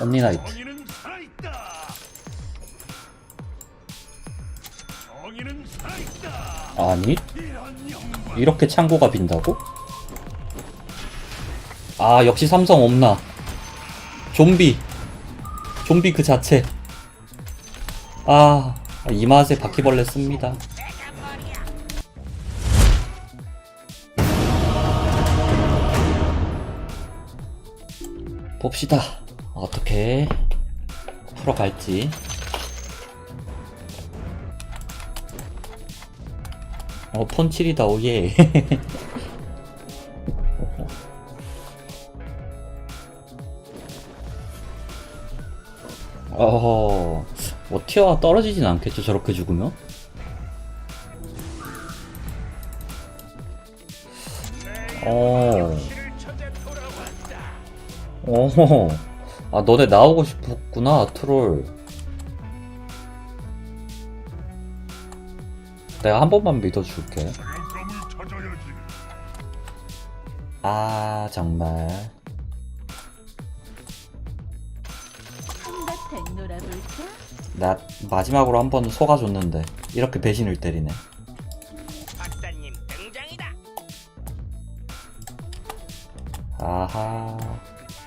언니 나이트. 정의는 살아있다. 정의는 살아있다. 아니. 이렇게 창고가 빈다고? 아, 역시 삼성 없나. 좀비. 좀비 그 자체. 아, 이 맛에 바퀴벌레 씁니다. 봅시다. 어떻게 풀어갈지. 어, 폰칠이다, 오예. 어허, 뭐 티어가 떨어지진 않겠죠, 저렇게 죽으면? 어. 어허. 아, 너네 나오고 싶었구나, 트롤. 내가 한 번만 믿어줄게. 아, 정말. 나 마지막으로 한 번 속아줬는데, 이렇게 배신을 때리네. 박사님 등장이다. 아하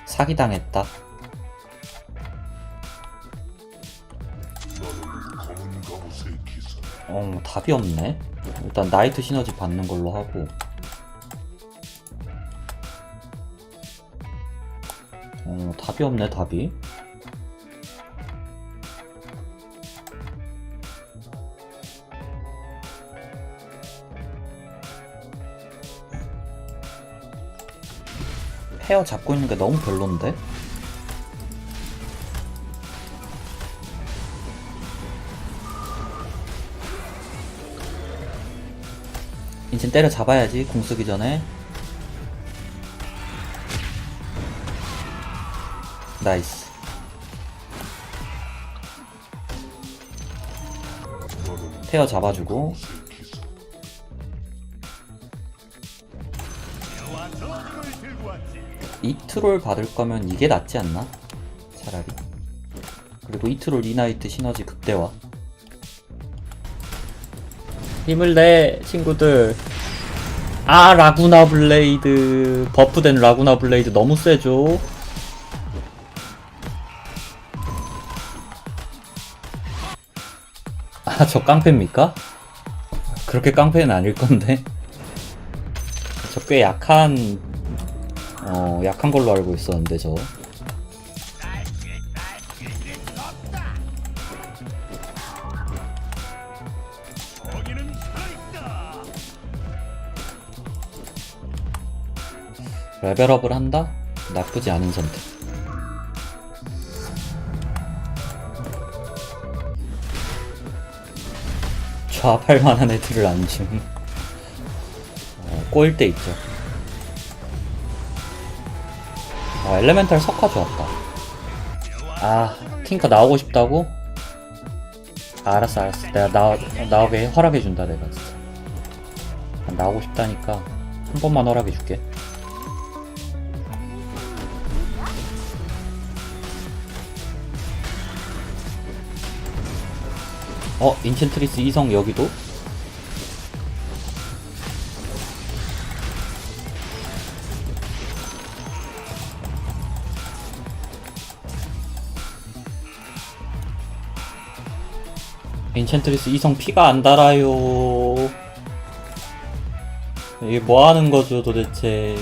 사기당했다 어 답이 없네. 일단 나이트 시너지 받는 걸로 하고. 어 답이 없네 답이. 페어 잡고 있는 게 너무 별론데? 때려 잡아야지 공 쓰기 전에. 나이스. 페어 잡아주고. 이 트롤 받을 거면 이게 낫지 않나? 차라리. 그리고 이 트롤 이나이트 시너지 극대화. 힘을 내 친구들 아 라구나 블레이드. 버프된 라구나 블레이드 너무 세죠? 아 저 깡패입니까? 그렇게 깡패는 아닐 건데. 저 꽤 약한 어 약한 걸로 알고 있었는데 저 레벨업을 한다? 나쁘지 않은 선택. 좌팔 만한 애들을 안 줌. 어, 꼬일 때 있죠. 아, 엘레멘탈 석화 좋았다. 아, 팅커 나오고 싶다고? 아, 알았어, 알았어. 내가 나, 나오게 허락해준다, 내가 진짜. 아, 나오고 싶다니까. 한 번만 허락해줄게. 어, 인챈트리스 이성 여기도? 인챈트리스 이성 피가 안 달아요. 이게 뭐 하는 거죠, 도대체.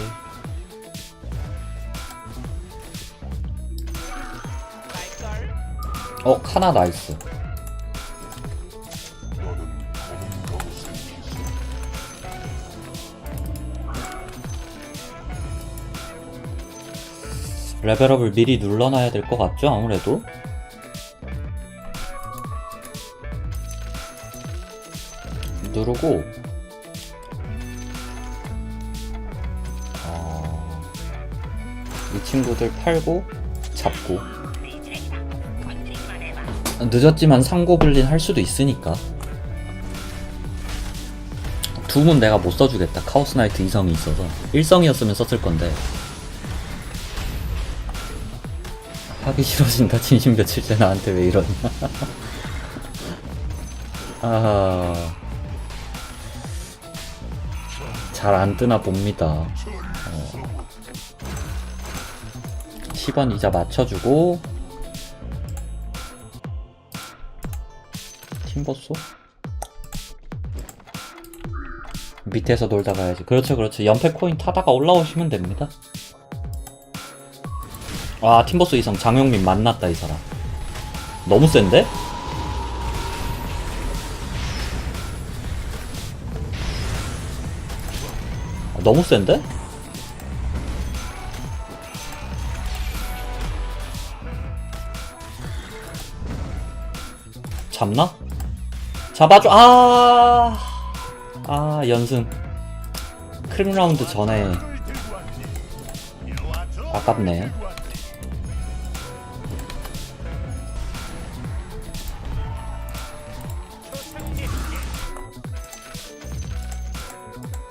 어, 카나 나이스. 레벨업을 미리 눌러놔야 될 것 같죠? 아무래도? 누르고 어... 이 친구들 팔고 잡고. 늦었지만 상고블린 할 수도 있으니까. 둠은 내가 못 써주겠다. 카오스 나이트 이성이 있어서. 일성이었으면 썼을 건데 하기 싫어진다. 진심 며칠째 나한테 왜 이러냐. 아... 잘 안 뜨나 봅니다. 어. 10원 이자 맞춰주고. 팀버쏘? 밑에서 놀다 가야지. 그렇죠 그렇죠. 연패 코인 타다가 올라오시면 됩니다 아 팀버스 이성 장영민 만났다 이 사람 너무 센데? 아, 너무 센데? 잡나? 잡아줘 아... 아 연승 크림 라운드 전에 아깝네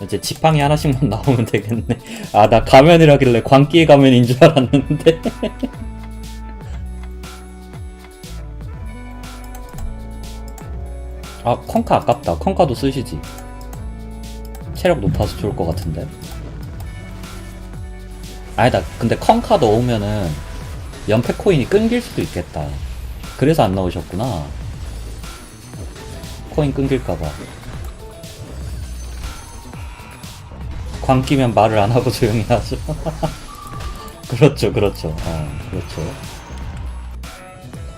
이제 지팡이 하나씩만 나오면 되겠네. 아, 나 가면이라길래 광기의 가면인 줄 알았는데. 아, 콩카 아깝다. 콩카도 쓰시지. 체력 높아서 좋을 것 같은데. 아니다. 근데 콩카 넣으면은 연패 코인이 끊길 수도 있겠다. 그래서 안 넣으셨구나. 코인 끊길까봐. 광 끼면 말을 안 하고 조용히 하죠. 그렇죠, 그렇죠. 어, 그렇죠.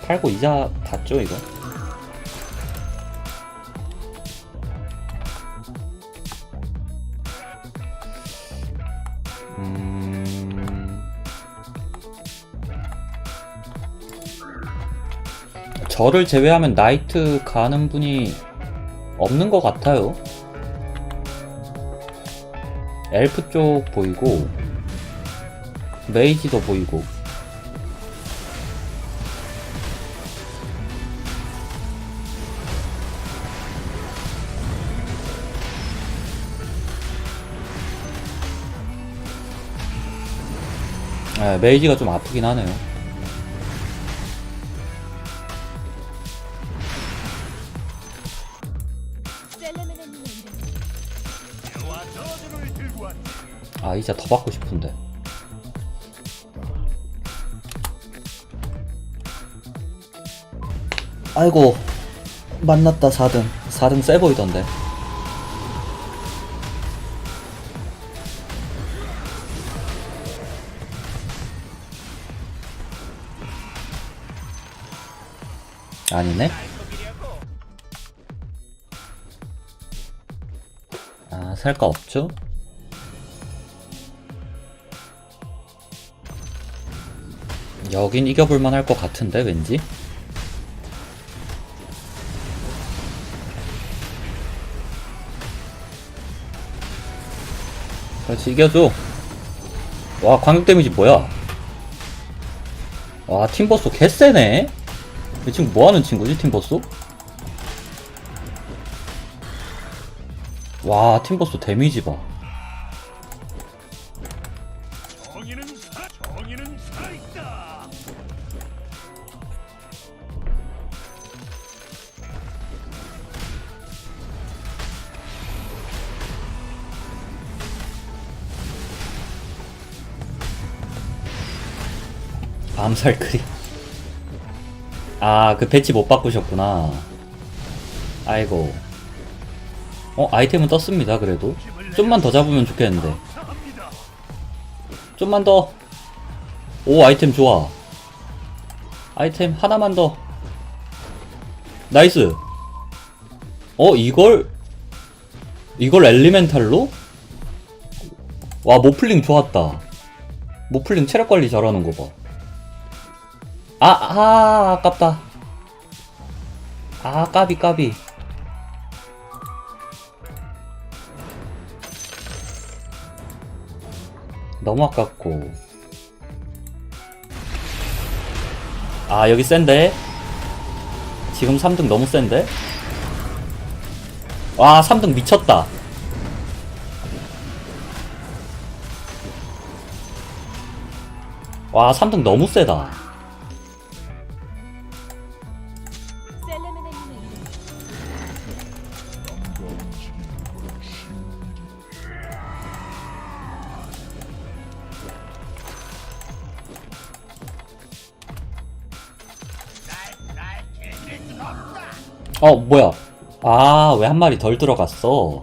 팔고 이자 받죠, 이거? 음... 저를 제외하면 나이트 가는 분이 없는 것 같아요. 엘프 쪽 보이고 메이지도 보이고. 네, 메이지가 좀 아프긴 하네요 아 이제 더 받고 싶은데. 아이고 만났다 4등 4등 세 보이던데. 아니네? 아 살 거 없죠? 여긴 이겨볼만 할 것 같은데 왠지? 그렇지 이겨줘. 와 광역 데미지 뭐야? 와 팀버스 개쎄네. 이 친구 뭐하는 친구지 팀버스? 와 팀버스 데미지 봐 암살 크림. 아, 그 배치 못 바꾸셨구나. 아이고. 어, 아이템은 떴습니다, 그래도. 좀만 더 잡으면 좋겠는데. 좀만 더. 오, 아이템 좋아. 아이템 하나만 더. 나이스. 어, 이걸? 이걸 엘리멘탈로? 와, 모플링 좋았다. 모플링 체력 관리 잘하는 거 봐. 아, 아, 아깝다. 아, 까비, 까비. 너무 아깝고. 아, 여기 센데? 지금 3등 너무 센데? 와, 3등 미쳤다. 와, 3등 너무 세다. 어, 뭐야. 아, 왜 한 마리 덜 들어갔어?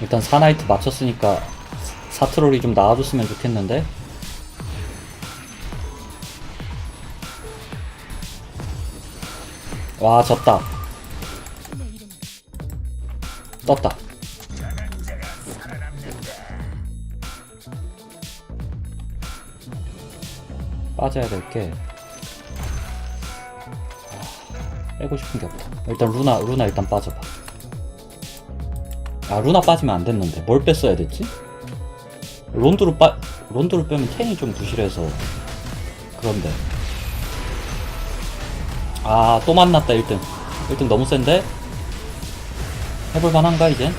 일단 사나이트 맞췄으니까 사트롤이 좀 나와줬으면 좋겠는데? 와, 졌다. 떴다. 빠져야 될 게. 아, 빼고 싶은 게 없다. 일단 루나, 루나 일단 빠져봐. 아, 루나 빠지면 안 됐는데. 뭘 뺐어야 됐지? 론드로 빠, 론드로 빼면 탱이 좀 부실해서. 그런데. 아, 또 만났다, 1등. 1등 너무 센데? 해볼만 한가 이젠?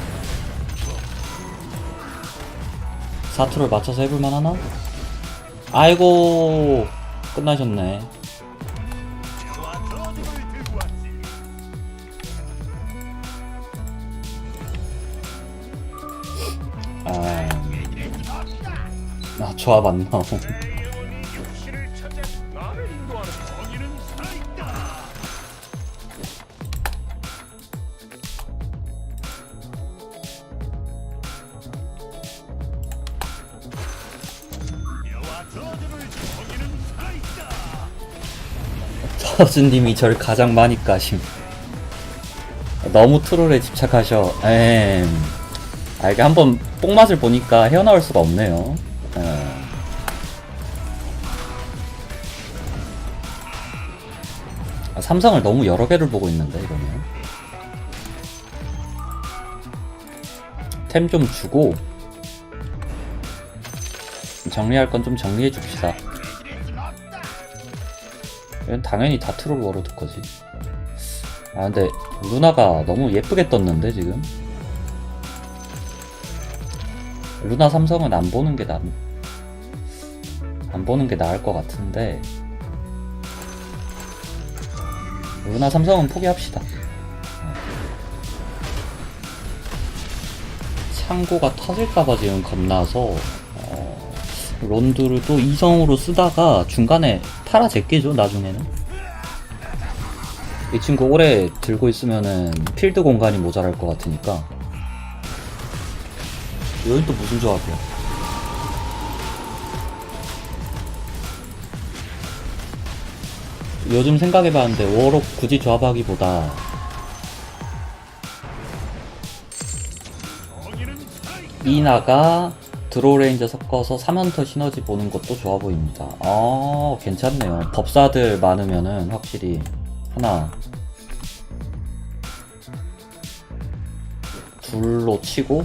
사투를 맞춰서 해볼만 하나? 아이고 끝나셨네. 아, 아안 나오 서준님이 절 가장 많이 까심. 너무 트롤에 집착하셔. 엠 아, 이게 한번 뽕맛을 보니까 헤어나올 수가 없네요. 에. 아, 삼성을 너무 여러 개를 보고 있는데 이거는. 템좀 주고 정리할 건 좀 정리해 줍시다 이건 당연히 다 트롤 워로드 거지. 아 근데 루나가 너무 예쁘게 떴는데 지금? 루나 삼성은 안 보는 게 나, 안 보는 게 나을 것 같은데. 루나 삼성은 포기합시다. 창고가 터질까봐 지금 겁나서 어, 론드를 또 이성으로 쓰다가 중간에 팔아 제끼죠 나중에는 이 친구 오래 들고 있으면은 필드 공간이 모자랄 것 같으니까 여긴 또 무슨 조합이야 요즘 생각해봤는데 워록 굳이 조합하기보다. 이나가 드로레인저 섞어서 3연터 시너지 보는 것도 좋아 보입니다. 아, 괜찮네요. 법사들 많으면은 확실히 하나 둘로 치고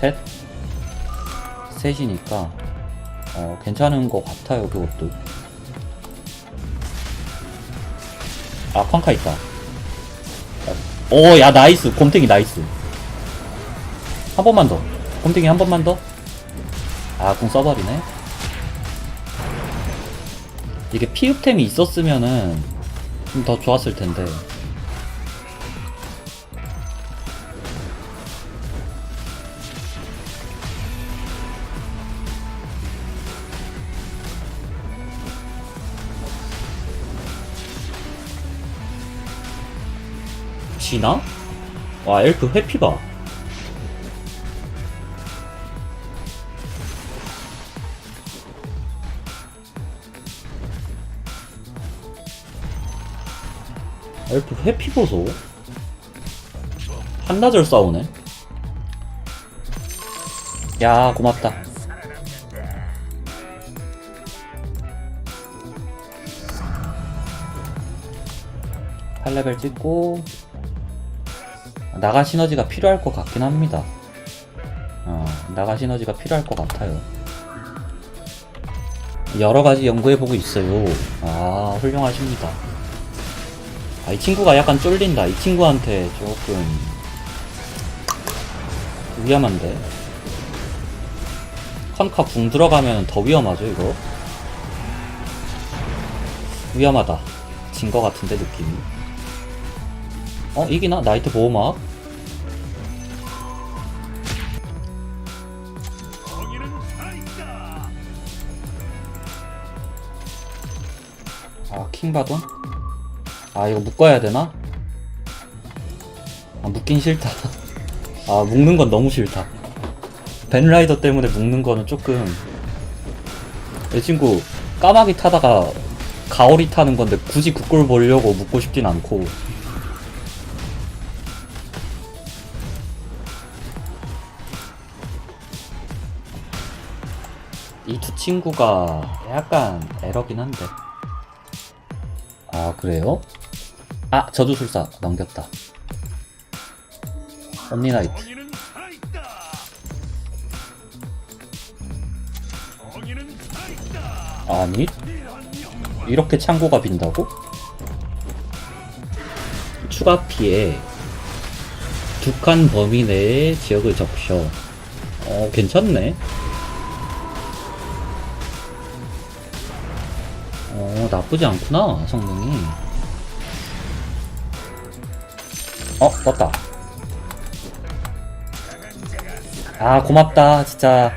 셋 셋이니까 어, 괜찮은 것 같아요. 그것도. 아, 쾅카 있다. 오, 야, 나이스. 곰탱이 나이스. 한 번만 더. 홈팅이 한 번만 더. 아, 궁 써버리네. 이게 피흡템이 있었으면은 좀 더 좋았을 텐데. 지나? 와, 엘프 회피 봐. 엘프 회피 보소. 한나절 싸우네. 야, 고맙다. 팔레벨 찍고 나가 시너지가 필요할 것 같긴 합니다. 어, 나가 시너지가 필요할 것 같아요. 여러 가지 연구해보고 있어요. 아, 훌륭하십니다. 아, 이 친구가 약간 쫄린다. 이 친구한테 조금 위험한데. 컨카 궁 들어가면 더 위험하죠, 이거. 위험하다. 진 거 같은데 느낌이 어 이기나? 나이트 보호막. 아 킹바돈? 아 이거 묶어야 되나? 아 묶긴 싫다. 아 묶는 건 너무 싫다. 벤라이더 때문에 묶는 거는 조금. 이 친구 까마귀 타다가 가오리 타는 건데 굳이 그꼴 보려고 묶고 싶진 않고. 이 두 친구가 약간 에러긴 한데. 아 그래요? 아 저주술사 넘겼다. 언니나이트. 아니. 이렇게 창고가 빈다고? 추가 피해. 두 칸 범위 내에 지역을 적셔. 어 괜찮네. 어 나쁘지 않구나 성능이 어 떴다 아 고맙다 진짜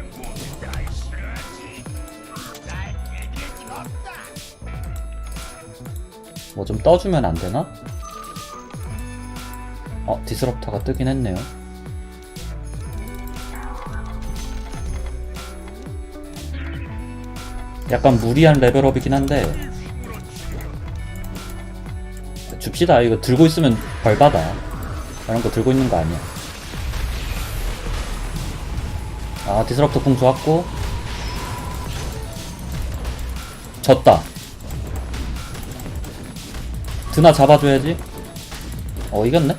뭐 좀 떠주면 안 되나? 어, 디스럽터가 뜨긴 했네요. 약간 무리한 레벨업이긴 한데 줍시다. 이거 들고 있으면 벌 받아. 이런 거 들고 있는 거 아니야. 아, 디스럽터 궁 좋았고 졌다. 드나 잡아줘야지. 어, 이겼네?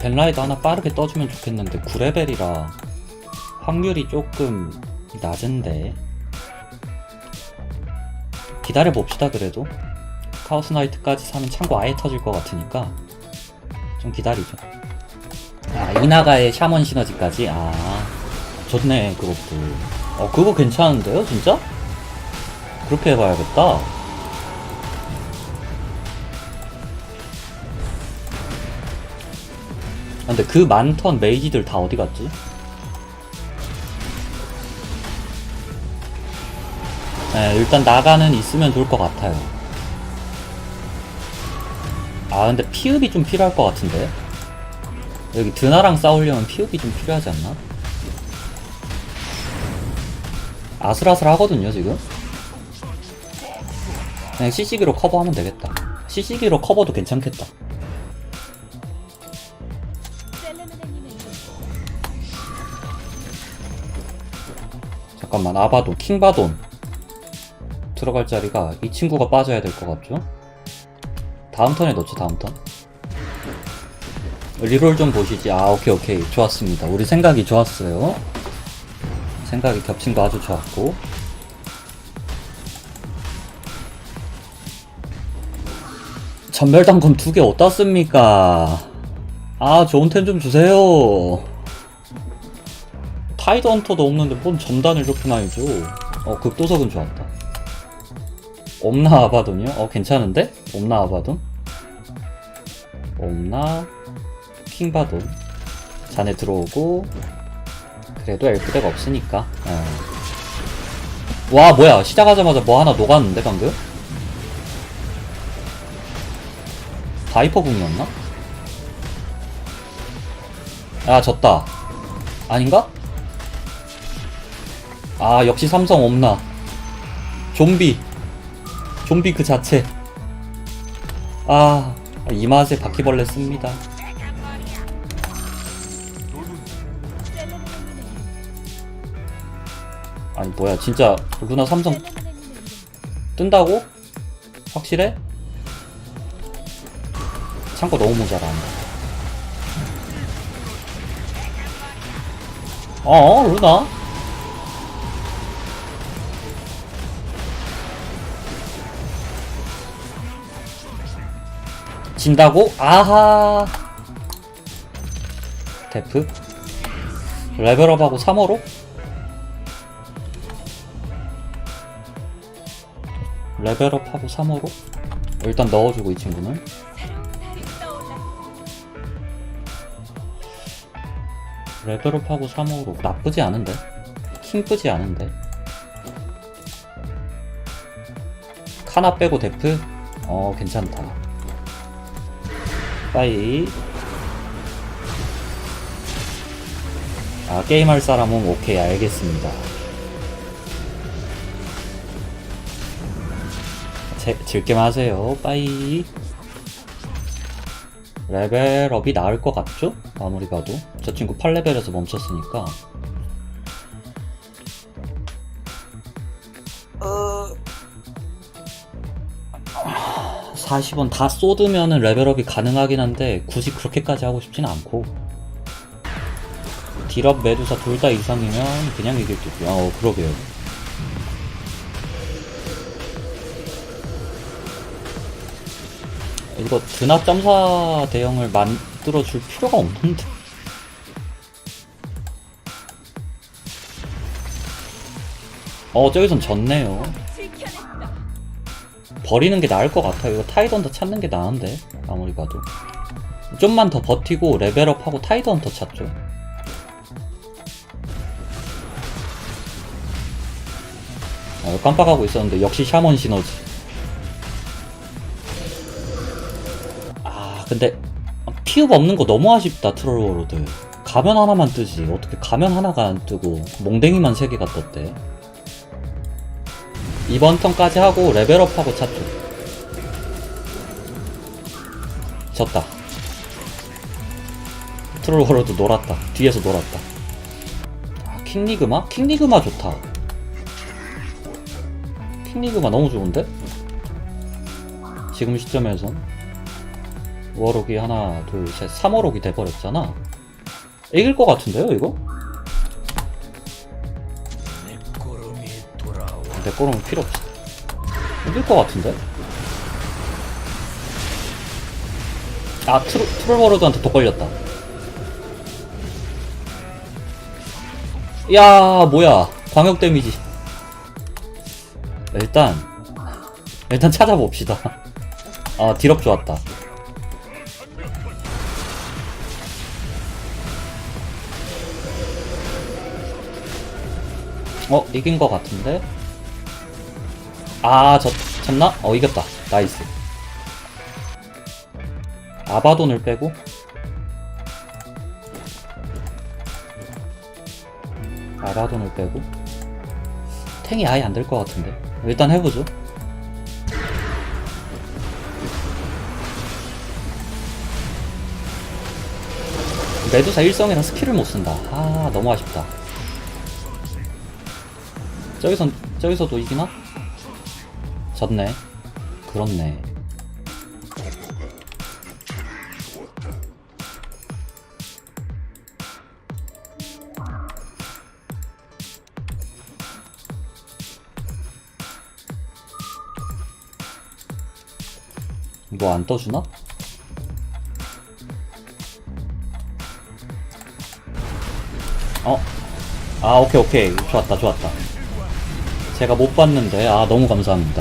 벤라이더 하나 빠르게 떠주면 좋겠는데, 9레벨이라 확률이 조금 낮은데. 기다려봅시다, 그래도. 카오스 나이트까지 사면 창고 아예 터질 것 같으니까. 좀 기다리죠. 아, 이나가의 샤먼 시너지까지? 아, 좋네, 그것도. 어, 그거 괜찮은데요, 진짜? 그렇게 해봐야겠다. 아, 근데 그 많던 메이지들 다 어디 갔지? 네, 일단 나가는 있으면 좋을 것 같아요. 아, 근데 피읍이 좀 필요할 것 같은데? 여기 드나랑 싸우려면 피읍이 좀 필요하지 않나? 아슬아슬 하거든요, 지금? 그냥 CC기로 커버하면 되겠다. CC기로 커버도 괜찮겠다. 잠깐만 아바돈 킹바돈 들어갈 자리가 이 친구가 빠져야 될 것 같죠? 다음 턴에 넣죠 다음 턴? 리롤 좀 보시지. 아 오케이 오케이. 좋았습니다. 우리 생각이 좋았어요. 생각이 겹친 거 아주 좋았고. 전멸당검 두 개 어디다 씁니까? 아 좋은 템 좀 주세요. 타이드 헌터도 없는데 뭔 점단을 이렇게 많이 줘. 어, 극도석은 좋았다. 옴나 아바돈이요? 어, 괜찮은데? 옴나 아바돈? 옴나, 킹바돈. 잔에 들어오고, 그래도 엘프대가 없으니까. 어. 와, 뭐야. 시작하자마자 뭐 하나 녹았는데, 방금? 바이퍼 궁이었나? 아, 졌다. 아닌가? 아 역시 삼성 없나 좀비 좀비 그 자체 아 이 맛에 바퀴벌레 씁니다 아니 뭐야 진짜 루나 삼성 뜬다고? 확실해? 창고 너무 모자라네 어 루나? 진다고? 아하 데프? 레벨업하고 3호로? 레벨업하고 3호로 일단 넣어주고 이 친구는. 레벨업하고 3호로 나쁘지 않은데 킹쁘지 않은데 카나 빼고 데프 어 괜찮다 빠이. 아 게임할 사람은 오케이 알겠습니다. 제, 즐게만 하세요. 빠이. 레벨업이 나을 것 같죠? 아무리 봐도. 저 친구 8레벨에서 멈췄으니까 40원 다 쏟으면은 레벨업이 가능하긴 한데 굳이 그렇게까지 하고 싶진 않고. 딜업 메두사 둘 다 이상이면 그냥 이길 듯요. 어 그러게요. 이거 드나 점사 대형을 만들어 줄 필요가 없는데. 어 저기선 졌네요. 버리는 게 나을 것 같아요. 이거 타이던더 찾는 게 나은데 아무리 봐도. 좀만 더 버티고 레벨업하고 타이던더 찾죠. 어, 깜빡하고 있었는데 역시 샤먼 시너지. 아 근데 피읍 없는 거 너무 아쉽다 트롤워로드. 가면 하나만 뜨지. 어떻게 가면 하나가 안 뜨고 몽댕이만 세 개가 떴대 이번 턴까지 하고 레벨업하고 찾죠 졌다. 트롤워로드 놀았다. 뒤에서 놀았다. 아 킹리그마? 킹리그마 좋다. 킹리그마 너무 좋은데? 지금 시점에선. 워록이 하나 둘셋 3워록이 돼버렸잖아. 이길 것 같은데요 이거? 내 거는 필요 없어. 이길 것 같은데? 아 트롤, 트롤워로드한테 독 걸렸다. 야 뭐야. 광역 데미지. 일단 일단 찾아봅시다. 아 딜업 좋았다. 어 이긴 것 같은데 아, 졌, 졌나? 어, 이겼다. 나이스. 아바돈을 빼고. 아바돈을 빼고. 탱이 아예 안 될 것 같은데. 일단 해보죠. 메두사 일성이랑 스킬을 못 쓴다. 아, 너무 아쉽다. 저기선, 저기서도 이기나? 졌네. 그렇네. 뭐 안 떠주나? 어? 아 오케이 오케이 좋았다 좋았다 제가 못 봤는데 아 너무 감사합니다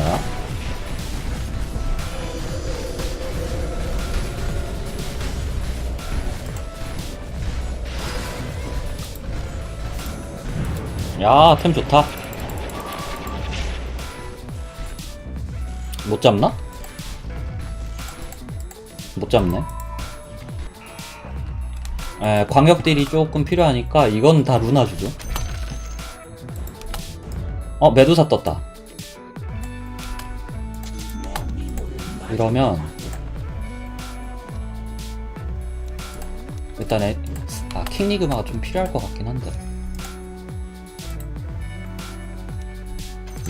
야, 템 좋다. 못 잡나? 못 잡네. 에, 광역딜이 조금 필요하니까 이건 다 루나 주죠. 어, 메두사 떴다. 이러면 일단 에, 아, 킹리그마가 좀 필요할 것 같긴 한데.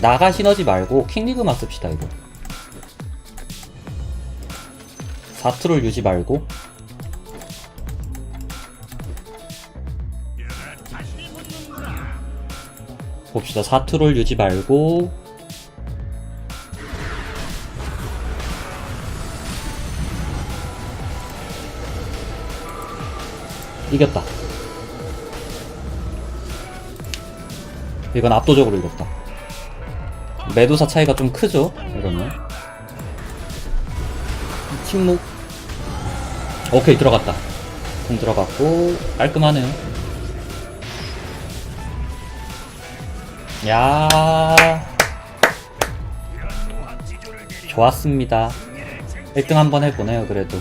나가 시너지 말고 킹리그마 씁시다 이거 사트롤 유지 말고 봅시다 사트롤 유지 말고 이겼다 이건 압도적으로 이겼다 매도사 차이가 좀 크죠? 이러면. 침묵. 오케이, 들어갔다. 공 들어갔고, 깔끔하네요. 야 좋았습니다. 1등 한번 해보네요, 그래도.